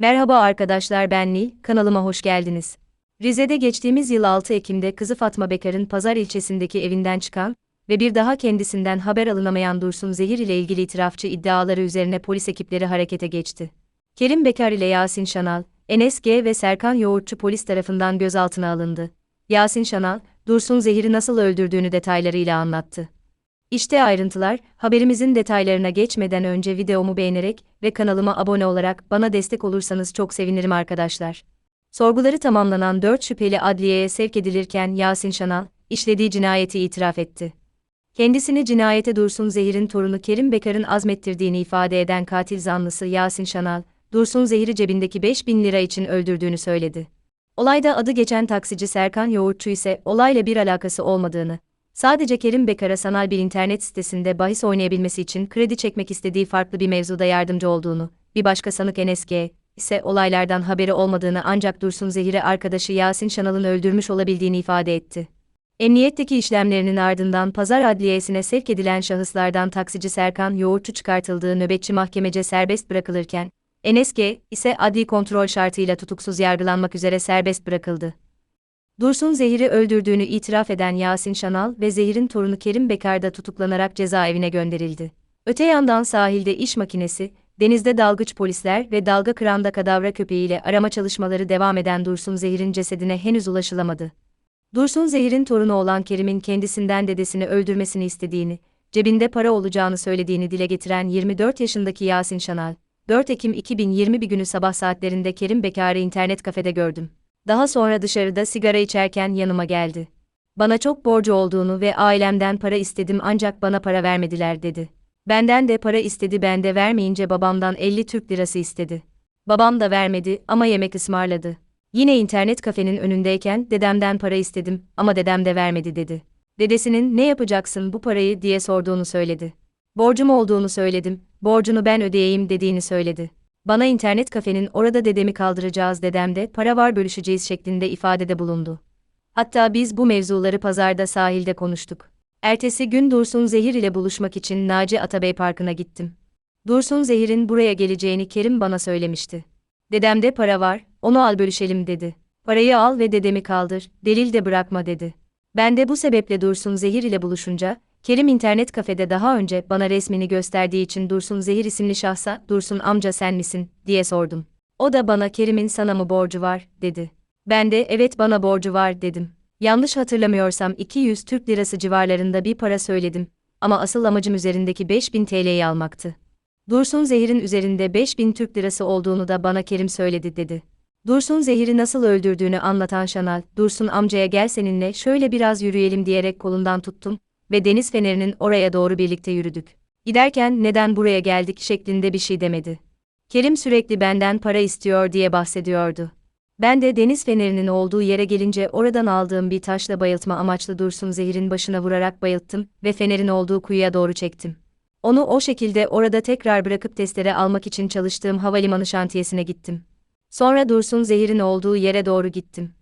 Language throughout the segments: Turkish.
Merhaba arkadaşlar ben Nil, kanalıma hoş geldiniz. Rize'de geçtiğimiz yıl 6 Ekim'de kızı Fatma Bekar'ın Pazar ilçesindeki evinden çıkan ve bir daha kendisinden haber alınamayan Dursun Zehir ile ilgili itirafçı iddiaları üzerine polis ekipleri harekete geçti. Kerim Bekar ile Yasin Şanal, Enes G ve Serkan Yoğurtçu polis tarafından gözaltına alındı. Yasin Şanal, Dursun Zehir'i nasıl öldürdüğünü detaylarıyla anlattı. İşte ayrıntılar, haberimizin detaylarına geçmeden önce videomu beğenerek ve kanalıma abone olarak bana destek olursanız çok sevinirim arkadaşlar. Sorguları tamamlanan 4 şüpheli adliyeye sevk edilirken Yasin Şanal, işlediği cinayeti itiraf etti. Kendisini cinayete Dursun Zehir'in torunu Kerim Bekar'ın azmettirdiğini ifade eden katil zanlısı Yasin Şanal, Dursun Zehir'i cebindeki 5000 lira için öldürdüğünü söyledi. Olayda adı geçen taksici Serkan Yoğurtçu ise olayla bir alakası olmadığını, sadece Kerim Bekar'a sanal bir internet sitesinde bahis oynayabilmesi için kredi çekmek istediği farklı bir mevzuda yardımcı olduğunu, bir başka sanık Enes G. ise olaylardan haberi olmadığını ancak Dursun Zehir'i arkadaşı Yasin Şanal'ın öldürmüş olabildiğini ifade etti. Emniyetteki işlemlerinin ardından Pazar Adliyesi'ne sevk edilen şahıslardan taksici Serkan Yoğurtçu çıkartıldığı nöbetçi mahkemece serbest bırakılırken, Enes G. ise adli kontrol şartıyla tutuksuz yargılanmak üzere serbest bırakıldı. Dursun Zehir'i öldürdüğünü itiraf eden Yasin Şanal ve Zehir'in torunu Kerim Bekar da tutuklanarak cezaevine gönderildi. Öte yandan sahilde iş makinesi, denizde dalgıç polisler ve dalga kıranda kadavra köpeğiyle arama çalışmaları devam eden Dursun Zehir'in cesedine henüz ulaşılamadı. Dursun Zehir'in torunu olan Kerim'in kendisinden dedesini öldürmesini istediğini, cebinde para olacağını söylediğini dile getiren 24 yaşındaki Yasin Şanal, 4 Ekim 2020 bir günü sabah saatlerinde Kerim Bekar'ı internet kafede gördüm. Daha sonra dışarıda sigara içerken yanıma geldi. Bana çok borcu olduğunu ve ailemden para istedim ancak bana para vermediler dedi. Benden de para istedi ben de vermeyince babamdan 50 Türk lirası istedi. Babam da vermedi ama yemek ısmarladı. Yine internet kafenin önündeyken dedemden para istedim ama dedem de vermedi dedi. Dedesinin ne yapacaksın bu parayı diye sorduğunu söyledi. Borcum olduğunu söyledim, borcunu ben ödeyeyim dediğini söyledi. Bana internet kafenin orada dedemi kaldıracağız dedemde para var bölüşeceğiz şeklinde ifadede bulundu. Hatta biz bu mevzuları pazarda sahilde konuştuk. Ertesi gün Dursun Zehir ile buluşmak için Naci Atabey Parkı'na gittim. Dursun Zehir'in buraya geleceğini Kerim bana söylemişti. Dedemde para var, onu al bölüşelim dedi. Parayı al ve dedemi kaldır, delil de bırakma dedi. Ben de bu sebeple Dursun Zehir ile buluşunca, Kerim internet kafede daha önce bana resmini gösterdiği için Dursun Zehir isimli şahsa, Dursun amca sen misin, diye sordum. O da bana Kerim'in sana mı borcu var, dedi. Ben de evet bana borcu var, dedim. Yanlış hatırlamıyorsam 200 Türk lirası civarlarında bir para söyledim ama asıl amacım üzerindeki 5000 TL'yi almaktı. Dursun Zehir'in üzerinde 5000 Türk lirası olduğunu da bana Kerim söyledi dedi. Dursun Zehir'i nasıl öldürdüğünü anlatan Şanal, Dursun amcaya gel seninle şöyle biraz yürüyelim diyerek kolundan tuttum ve deniz fenerinin oraya doğru birlikte yürüdük. Giderken neden buraya geldik şeklinde bir şey demedi. Kerim sürekli benden para istiyor diye bahsediyordu. Ben de deniz fenerinin olduğu yere gelince oradan aldığım bir taşla bayıltma amaçlı Dursun Zehir'in başına vurarak bayılttım ve fenerin olduğu kuyuya doğru çektim. Onu o şekilde orada tekrar bırakıp testere almak için çalıştığım havalimanı şantiyesine gittim. Sonra Dursun Zehir'in olduğu yere doğru gittim.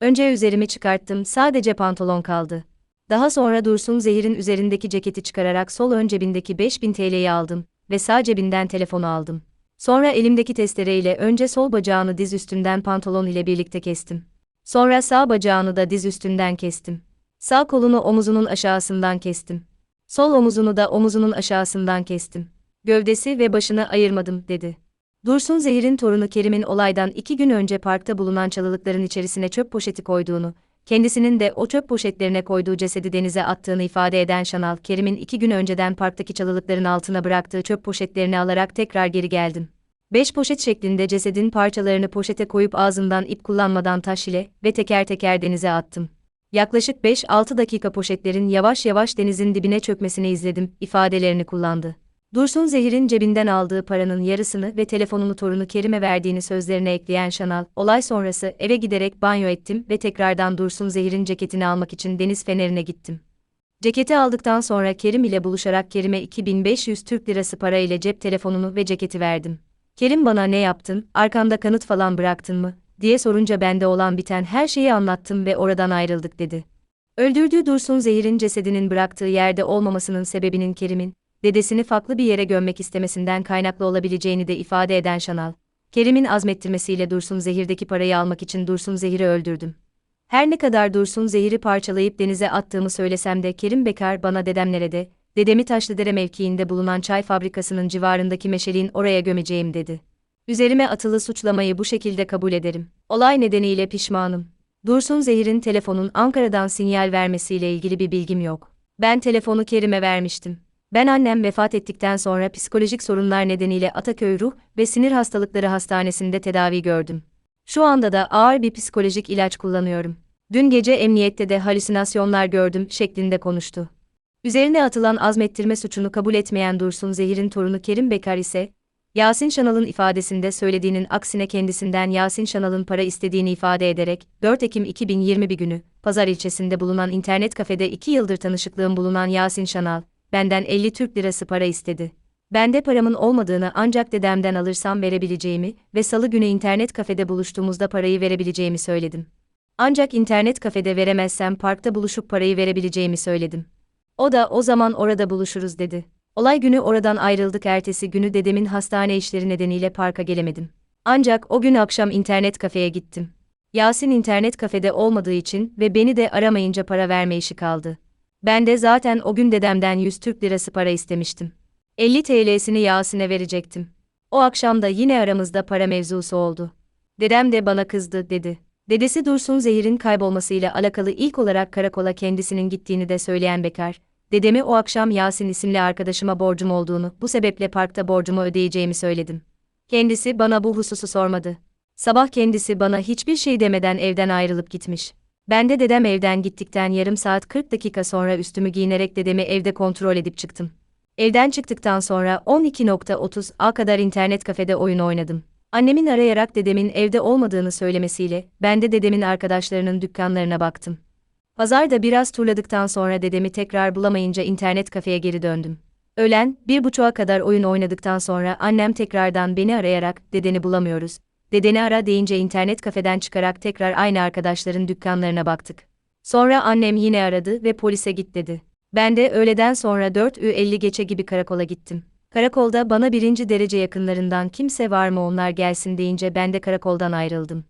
Önce üzerimi çıkarttım, sadece pantolon kaldı. Daha sonra Dursun Zehir'in üzerindeki ceketi çıkararak sol ön cebindeki 5000 TL'yi aldım ve sağ cebinden telefonu aldım. Sonra elimdeki testereyle önce sol bacağını diz üstünden pantolon ile birlikte kestim. Sonra sağ bacağını da diz üstünden kestim. Sağ kolunu omuzunun aşağısından kestim. Sol omuzunu da omuzunun aşağısından kestim. Gövdesi ve başını ayırmadım, dedi. Dursun Zehir'in torunu Kerim'in olaydan iki gün önce parkta bulunan çalılıkların içerisine çöp poşeti koyduğunu, kendisinin de o çöp poşetlerine koyduğu cesedi denize attığını ifade eden Şanal, Kerim'in iki gün önceden parktaki çalılıkların altına bıraktığı çöp poşetlerini alarak tekrar geri geldim. Beş poşet şeklinde cesedin parçalarını poşete koyup ağzından ip kullanmadan taş ile ve teker teker denize attım. Yaklaşık 5-6 dakika poşetlerin yavaş yavaş denizin dibine çökmesini izledim, ifadelerini kullandı. Dursun Zehir'in cebinden aldığı paranın yarısını ve telefonunu torunu Kerim'e verdiğini sözlerine ekleyen Şanal, olay sonrası eve giderek banyo ettim ve tekrardan Dursun Zehir'in ceketini almak için deniz fenerine gittim. Ceketi aldıktan sonra Kerim ile buluşarak Kerim'e 2500 Türk lirası para ile cep telefonunu ve ceketi verdim. Kerim bana ne yaptın, arkanda kanıt falan bıraktın mı, diye sorunca bende olan biten her şeyi anlattım ve oradan ayrıldık dedi. Öldürdüğü Dursun Zehir'in cesedinin bıraktığı yerde olmamasının sebebinin Kerim'in, dedesini farklı bir yere gömmek istemesinden kaynaklı olabileceğini de ifade eden Şanal, Kerim'in azmettirmesiyle Dursun Zehir'deki parayı almak için Dursun Zehir'i öldürdüm. Her ne kadar Dursun Zehir'i parçalayıp denize attığımı söylesem de Kerim Bekar bana dedem nerede, dedemi Taşlıdere mevkiinde bulunan çay fabrikasının civarındaki meşeliğin oraya gömeceğim dedi. Üzerime atılı suçlamayı bu şekilde kabul ederim. Olay nedeniyle pişmanım. Dursun Zehir'in telefonun Ankara'dan sinyal vermesiyle ilgili bir bilgim yok. Ben telefonu Kerim'e vermiştim. Ben annem vefat ettikten sonra psikolojik sorunlar nedeniyle Ataköy Ruh ve Sinir Hastalıkları Hastanesi'nde tedavi gördüm. Şu anda da ağır bir psikolojik ilaç kullanıyorum. Dün gece emniyette de halüsinasyonlar gördüm şeklinde konuştu. Üzerine atılan azmettirme suçunu kabul etmeyen Dursun Zehir'in torunu Kerim Bekar ise, Yasin Şanal'ın ifadesinde söylediğinin aksine kendisinden Yasin Şanal'ın para istediğini ifade ederek, 4 Ekim 2021 günü, Pazar ilçesinde bulunan internet kafede 2 yıldır tanışıklığım bulunan Yasin Şanal, benden 50 Türk lirası para istedi. Bende paramın olmadığını ancak dedemden alırsam verebileceğimi ve salı günü internet kafede buluştuğumuzda parayı verebileceğimi söyledim. Ancak internet kafede veremezsem parkta buluşup parayı verebileceğimi söyledim. O da o zaman orada buluşuruz dedi. Olay günü oradan ayrıldık ertesi günü dedemin hastane işleri nedeniyle parka gelemedim. Ancak o gün akşam internet kafeye gittim. Yasin internet kafede olmadığı için ve beni de aramayınca para verme işi kaldı. Ben de zaten o gün dedemden 100 Türk lirası para istemiştim. 50 TL'sini Yasin'e verecektim. O akşam da yine aramızda para mevzusu oldu. Dedem de bana kızdı dedi. Dedesi Dursun Zehir'in kaybolmasıyla alakalı ilk olarak karakola kendisinin gittiğini de söyleyen Bekar, dedemi o akşam Yasin isimli arkadaşıma borcum olduğunu, bu sebeple parkta borcumu ödeyeceğimi söyledim. Kendisi bana bu hususu sormadı. Sabah kendisi bana hiçbir şey demeden evden ayrılıp gitmiş. Ben de dedem evden gittikten yarım saat 40 dakika sonra üstümü giyinerek dedemi evde kontrol edip çıktım. Evden çıktıktan sonra 12.30'a kadar internet kafede oyun oynadım. Annemin arayarak dedemin evde olmadığını söylemesiyle ben de dedemin arkadaşlarının dükkanlarına baktım. Pazarda biraz turladıktan sonra dedemi tekrar bulamayınca internet kafeye geri döndüm. Öğlen, bir buçuğa kadar oyun oynadıktan sonra annem tekrardan beni arayarak, dedeni bulamıyoruz. Dedeni ara deyince internet kafeden çıkarak tekrar aynı arkadaşların dükkanlarına baktık. Sonra annem yine aradı ve polise git dedi. Ben de öğleden sonra 4.50 geçe gibi karakola gittim. Karakolda bana birinci derece yakınlarından kimse var mı onlar gelsin deyince ben de karakoldan ayrıldım.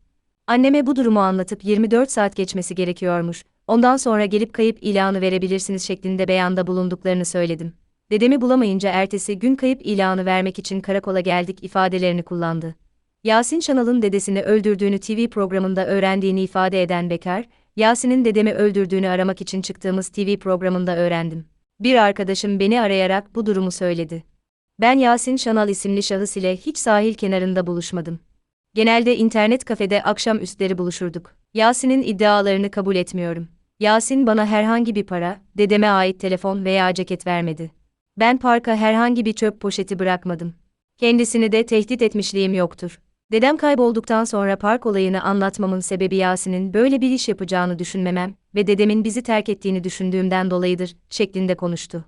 Anneme bu durumu anlatıp 24 saat geçmesi gerekiyormuş, ondan sonra gelip kayıp ilanı verebilirsiniz şeklinde beyanda bulunduklarını söyledim. Dedemi bulamayınca ertesi gün kayıp ilanı vermek için karakola geldik ifadelerini kullandı. Yasin Şanal'ın dedesini öldürdüğünü TV programında öğrendiğini ifade eden Bekar, Yasin'in dedemi öldürdüğünü aramak için çıktığımız TV programında öğrendim. Bir arkadaşım beni arayarak bu durumu söyledi. Ben Yasin Şanal isimli şahıs ile hiç sahil kenarında buluşmadım. Genelde internet kafede akşam üstleri buluşurduk. Yasin'in iddialarını kabul etmiyorum. Yasin bana herhangi bir para, dedeme ait telefon veya ceket vermedi. Ben parka herhangi bir çöp poşeti bırakmadım. Kendisini de tehdit etmişliğim yoktur. Dedem kaybolduktan sonra park olayını anlatmamın sebebi Yasin'in böyle bir iş yapacağını düşünmemem ve dedemin bizi terk ettiğini düşündüğümden dolayıdır, şeklinde konuştu.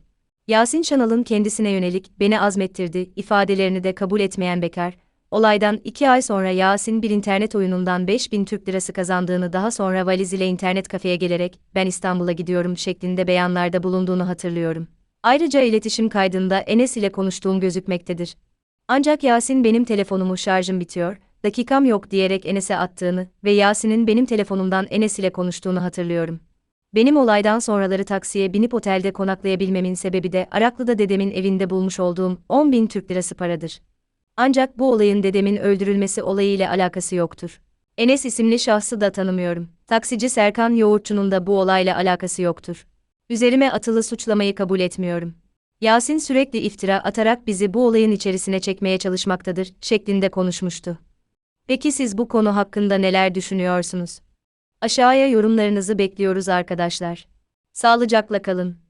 Yasin Şanal'ın kendisine yönelik beni azmettirdi ifadelerini de kabul etmeyen Bekar, olaydan iki ay sonra Yasin bir internet oyunundan 5000 Türk lirası kazandığını daha sonra valiz ile internet kafeye gelerek ben İstanbul'a gidiyorum şeklinde beyanlarda bulunduğunu hatırlıyorum. Ayrıca iletişim kaydında Enes ile konuştuğum gözükmektedir. Ancak Yasin benim telefonumu şarjım bitiyor, dakikam yok diyerek Enes'e attığını ve Yasin'in benim telefonumdan Enes ile konuştuğunu hatırlıyorum. Benim olaydan sonraları taksiye binip otelde konaklayabilmemin sebebi de Araklı'da dedemin evinde bulmuş olduğum 10 bin Türk lirası paradır. Ancak bu olayın dedemin öldürülmesi olayıyla alakası yoktur. Enes isimli şahsı da tanımıyorum. Taksici Serkan Yoğurtçu'nun da bu olayla alakası yoktur. Üzerime atılı suçlamayı kabul etmiyorum. Yasin sürekli iftira atarak bizi bu olayın içerisine çekmeye çalışmaktadır, şeklinde konuşmuştu. Peki siz bu konu hakkında neler düşünüyorsunuz? Aşağıya yorumlarınızı bekliyoruz arkadaşlar. Sağlıcakla kalın.